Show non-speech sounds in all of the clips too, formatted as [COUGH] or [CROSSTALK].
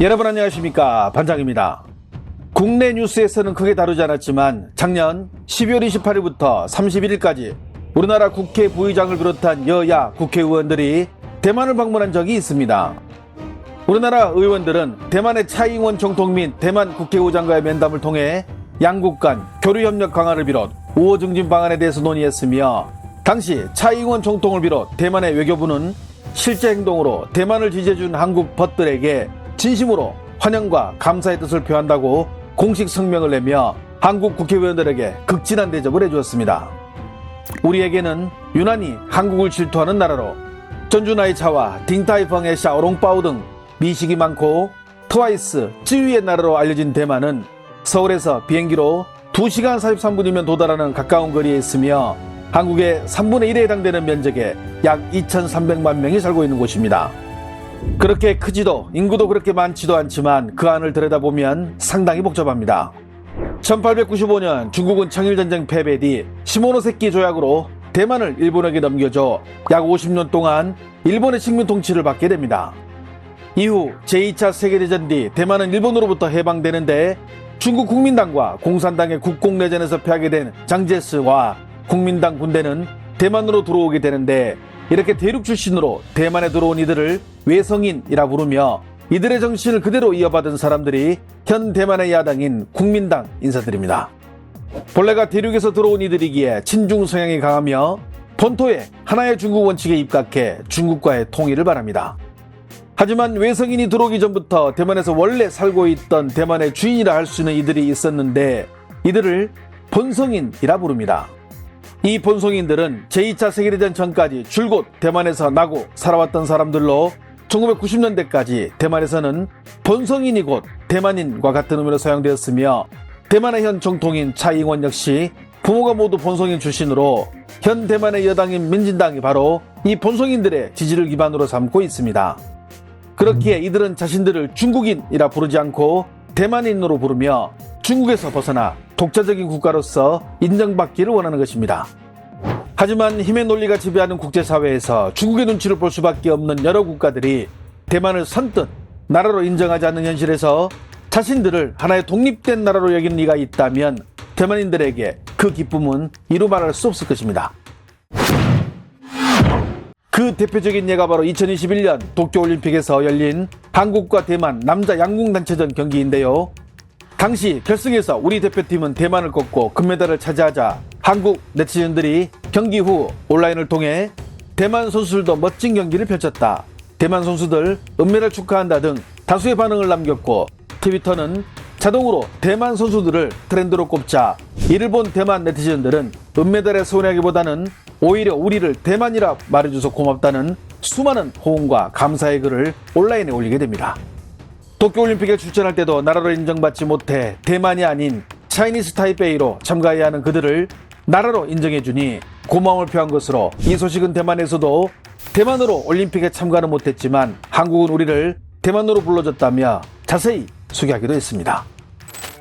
여러분 안녕하십니까 반장입니다. 국내 뉴스에서는 크게 다루지 않았지만 작년 12월 28일부터 31일까지 우리나라 국회 부의장을 비롯한 여야 국회의원들이 대만을 방문한 적이 있습니다. 우리나라 의원들은 대만의 차이잉원 총통 및 대만 국회의장과의 면담을 통해 양국 간 교류협력 강화를 비롯 우호 증진 방안에 대해서 논의했으며 당시 차이잉원 총통을 비롯 대만의 외교부는 실제 행동으로 대만을 지지해준 한국 벗들에게 진심으로 환영과 감사의 뜻을 표한다고 공식 성명을 내며 한국 국회의원들에게 극진한 대접을 해주었습니다. 우리에게는 유난히 한국을 질투하는 나라로 전주나이 차와 딩타이펑의 샤오롱바오 등 미식이 많고 트와이스, 찌위의 나라로 알려진 대만은 서울에서 비행기로 2시간 43분이면 도달하는 가까운 거리에 있으며 한국의 3분의 1에 해당되는 면적에 약 2,300만 명이 살고 있는 곳입니다. 그렇게 크지도 인구도 그렇게 많지도 않지만 그 안을 들여다보면 상당히 복잡합니다. 1895년 중국은 청일전쟁 패배 뒤 시모노세키 조약으로 대만을 일본에게 넘겨줘 약 50년 동안 일본의 식민 통치를 받게 됩니다. 이후 제2차 세계대전 뒤 대만은 일본으로부터 해방되는데 중국 국민당과 공산당의 국공내전에서 패하게 된 장제스와 국민당 군대는 대만으로 들어오게 되는데 이렇게 대륙 출신으로 대만에 들어온 이들을 외성인이라 부르며 이들의 정신을 그대로 이어받은 사람들이 현 대만의 야당인 국민당 인사들입니다. 본래가 대륙에서 들어온 이들이기에 친중 성향이 강하며 본토에 하나의 중국 원칙에 입각해 중국과의 통일을 바랍니다. 하지만 외성인이 들어오기 전부터 대만에서 원래 살고 있던 대만의 주인이라 할 수 있는 이들이 있었는데 이들을 본성인이라 부릅니다. 이 본성인들은 제2차 세계대전 전까지 줄곧 대만에서 나고 살아왔던 사람들로 1990년대까지 대만에서는 본성인이 곧 대만인과 같은 의미로 사용되었으며 대만의 현 정통인 차이잉원 역시 부모가 모두 본성인 출신으로 현 대만의 여당인 민진당이 바로 이 본성인들의 지지를 기반으로 삼고 있습니다. 그렇기에 이들은 자신들을 중국인이라 부르지 않고 대만인으로 부르며 중국에서 벗어나 독자적인 국가로서 인정받기를 원하는 것입니다. 하지만 힘의 논리가 지배하는 국제사회에서 중국의 눈치를 볼 수밖에 없는 여러 국가들이 대만을 선뜻 나라로 인정하지 않는 현실에서 자신들을 하나의 독립된 나라로 여기는 이가 있다면 대만인들에게 그 기쁨은 이루 말할 수 없을 것입니다. 그 대표적인 예가 바로 2021년 도쿄올림픽에서 열린 한국과 대만 남자 양궁단체전 경기인데요. 당시 결승에서 우리 대표팀은 대만을 꺾고 금메달을 차지하자 한국 네티즌들이 경기 후 온라인을 통해 대만 선수들도 멋진 경기를 펼쳤다. 대만 선수들 은메달 축하한다 등 다수의 반응을 남겼고 트위터는 자동으로 대만 선수들을 트렌드로 꼽자 이를 본 대만 네티즌들은 은메달에 서운하기보다는 오히려 우리를 대만이라 말해줘서 고맙다는 수많은 호응과 감사의 글을 온라인에 올리게 됩니다. 도쿄올림픽에 출전할 때도 나라로 인정받지 못해 대만이 아닌 차이니스 타이베이로 참가해야 하는 그들을 나라로 인정해주니 고마움을 표한 것으로 이 소식은 대만에서도 대만으로 올림픽에 참가는 못했지만 한국은 우리를 대만으로 불러줬다며 자세히 소개하기도 했습니다.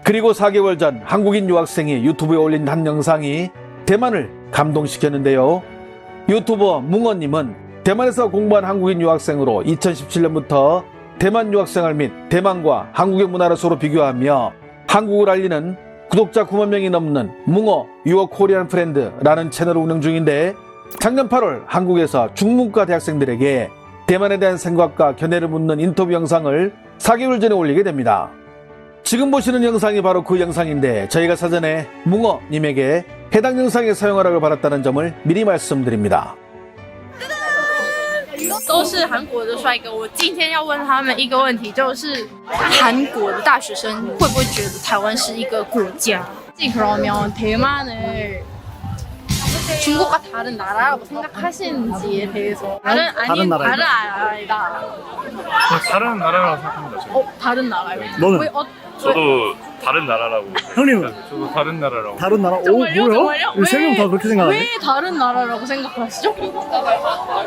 그리고 4개월 전 한국인 유학생이 유튜브에 올린 한 영상이 대만을 감동시켰는데요. 유튜버 뭉어님은 대만에서 공부한 한국인 유학생으로 2017년부터 대만 유학생활 및 대만과 한국의 문화를 서로 비교하며 한국을 알리는 구독자 9만 명이 넘는 뭉어 유어 코리안 프렌드라는 채널을 운영 중인데 작년 8월 한국에서 중문과 대학생들에게 대만에 대한 생각과 견해를 묻는 인터뷰 영상을 4개월 전에 올리게 됩니다. 지금 보시는 영상이 바로 그 영상인데 저희가 사전에 뭉어님에게 해당 영상에 사용하라고 받았다는 점을 미리 말씀드립니다. 都是韩国的帅哥。我今天要问他们一个问题，就是韩国的大学生会不会觉得台湾是一个国家？ 그러면 대만을 중국과 다른 나라라고 생각하시는지에 대해서 다른 아니 다른 나라이다. 다른 나라이다. 뭐 다른 나라라고 생각합니다. 저는. 어 다른 나라요? 너는? 왜, 어, 저도 다른 나라라고. 형님은 저도 다른 나라라고. 다른 나라? 오 정말요? 뭐요? 정말요? 세명다 그렇게 생각하네. 왜 다른 나라라고 생각하시죠?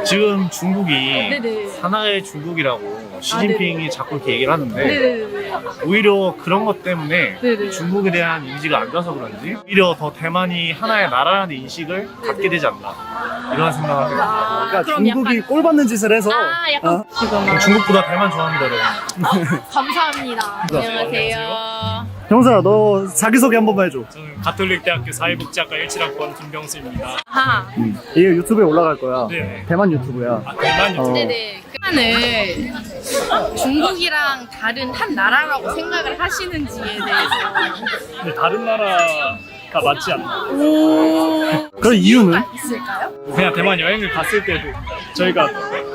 지금 중국이 네네. 하나의 중국이라고 시진핑이 자꾸 이렇게 얘기를 하는데 네네네. 오히려 그런 것 때문에 네네. 중국에 대한 인지가 안 좋아서 그런지 오히려 더 대만이 하나의 나라라는 인식을 갖게 되지 않나 이런 생각을 해요. 아, 그러니까 그럼 중국이 약간 꼴 받는 짓을 해서 아 약간 어? 지금 중국보다 대만 좋아합니다 여러분. [LAUGHS] 감사합니다. 안녕하세요. 형사야 너 자기소개 한 번만 해줘. 저는 가톨릭대학교 사회복지학과 17학번 김병수입니다. 아, 이게 유튜브에 올라갈 거야. 네. 대만 유튜브야. 아, 대만 어. 네네. 그만을 중국이랑 다른 한 나라라고 생각을 하시는지에 대해서 근데 다른 나라가 맞지 않나. 그런 이유는? 있을까요? 그냥 대만 여행을 갔을 때도 저희가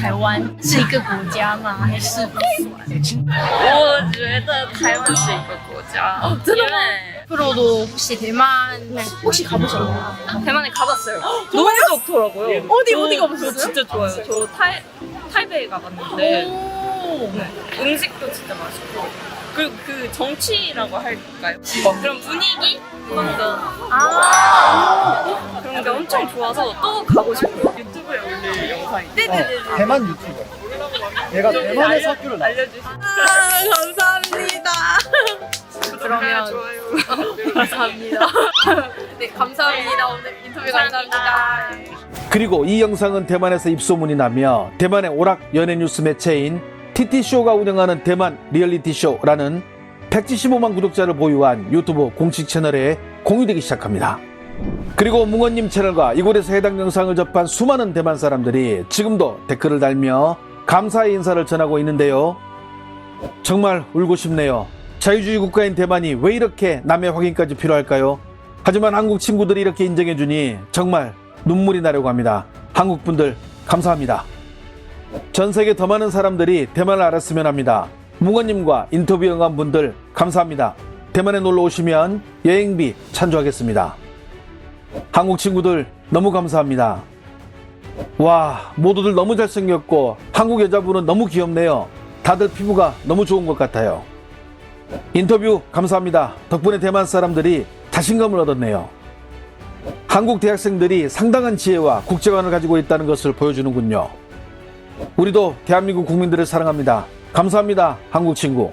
台湾是一个国家吗？还是不算？我觉得台湾是一个国家。哦真的吗因为 앞으로도 혹시 대만 혹시 가보셨나요? 대만에 가봤어요. 너무 좋더라고요. 어디, 저- 어디 가보셨어요? 저 진짜 좋아요. 저 타이, 타이베이 가봤는데 오. 네. 음식도 진짜 맛있고 그리고 그 정치라고 할까요? 어, 그런 분위기 뭔가 아. 그런 게 엄청 좋아서 또 가고 싶어요. 유튜브에 올릴 영상이. 네네네. 대만 유튜버. 얘가 대만에서 학교를 나. 알려주시면 아, 감사합니다. 그러면 좋아요. [LAUGHS] 감사합니다. 네, 감사합니다. 오늘 인터뷰 감사합니다. 그리고 이 영상은 대만에서 입소문이 나며 대만의 오락 연예 뉴스 매체인 TT쇼가 운영하는 대만 리얼리티쇼라는 175만 구독자를 보유한 유튜브 공식 채널에 공유되기 시작합니다. 그리고 뭉원님 채널과 이곳에서 해당 영상을 접한 수많은 대만 사람들이 지금도 댓글을 달며 감사의 인사를 전하고 있는데요. 정말 울고 싶네요. 자유주의 국가인 대만이 왜 이렇게 남의 확인까지 필요할까요? 하지만 한국 친구들이 이렇게 인정해주니 정말 눈물이 나려고 합니다. 한국 분들 감사합니다. 전 세계 더 많은 사람들이 대만을 알았으면 합니다. 뭉원님과 인터뷰 응한 분들 감사합니다. 대만에 놀러 오시면 여행비 찬조하겠습니다. 한국 친구들 너무 감사합니다. 와, 모두들 너무 잘생겼고 한국 여자분은 너무 귀엽네요. 다들 피부가 너무 좋은 것 같아요. 인터뷰 감사합니다. 덕분에 대만 사람들이 자신감을 얻었네요. 한국 대학생들이 상당한 지혜와 국제관을 가지고 있다는 것을 보여주는군요. 우리도 대한민국 국민들을 사랑합니다. 감사합니다, 한국 친구.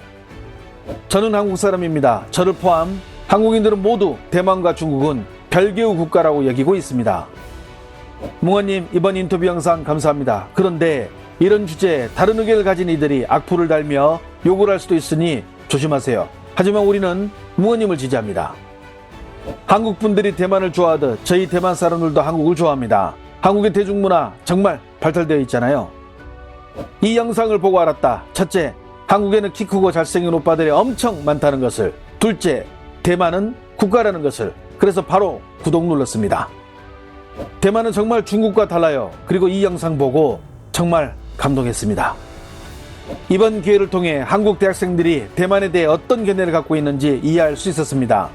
저는 한국 사람입니다. 저를 포함 한국인들은 모두 대만과 중국은 별개의 국가라고 여기고 있습니다. 뭉원님 이번 인터뷰 영상 감사합니다. 그런데 이런 주제에 다른 의견을 가진 이들이 악플을 달며 욕을 할 수도 있으니 조심하세요. 하지만 우리는 뭉원님을 지지합니다. 한국 분들이 대만을 좋아하듯 저희 대만 사람들도 한국을 좋아합니다. 한국의 대중문화 정말 발달되어 있잖아요. 이 영상을 보고 알았다. 첫째, 한국에는 키 크고 잘생긴 오빠들이 엄청 많다는 것을. 둘째, 대만은 국가라는 것을. 그래서 바로 구독 눌렀습니다. 대만은 정말 중국과 달라요. 그리고 이 영상 보고 정말 감동했습니다. 이번 기회를 통해 한국 대학생들이 대만에 대해 어떤 견해를 갖고 있는지 이해할 수 있었습니다.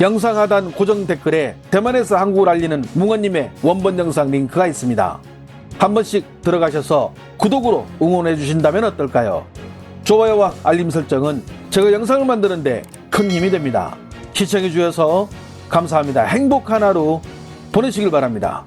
영상 하단 고정 댓글에 대만에서 한국을 알리는 뭉원님의 원본 영상 링크가 있습니다. 한 번씩 들어가셔서 구독으로 응원해 주신다면 어떨까요? 좋아요와 알림 설정은 제가 영상을 만드는데 큰 힘이 됩니다. 시청해 주셔서 감사합니다. 행복한 하루 보내시길 바랍니다.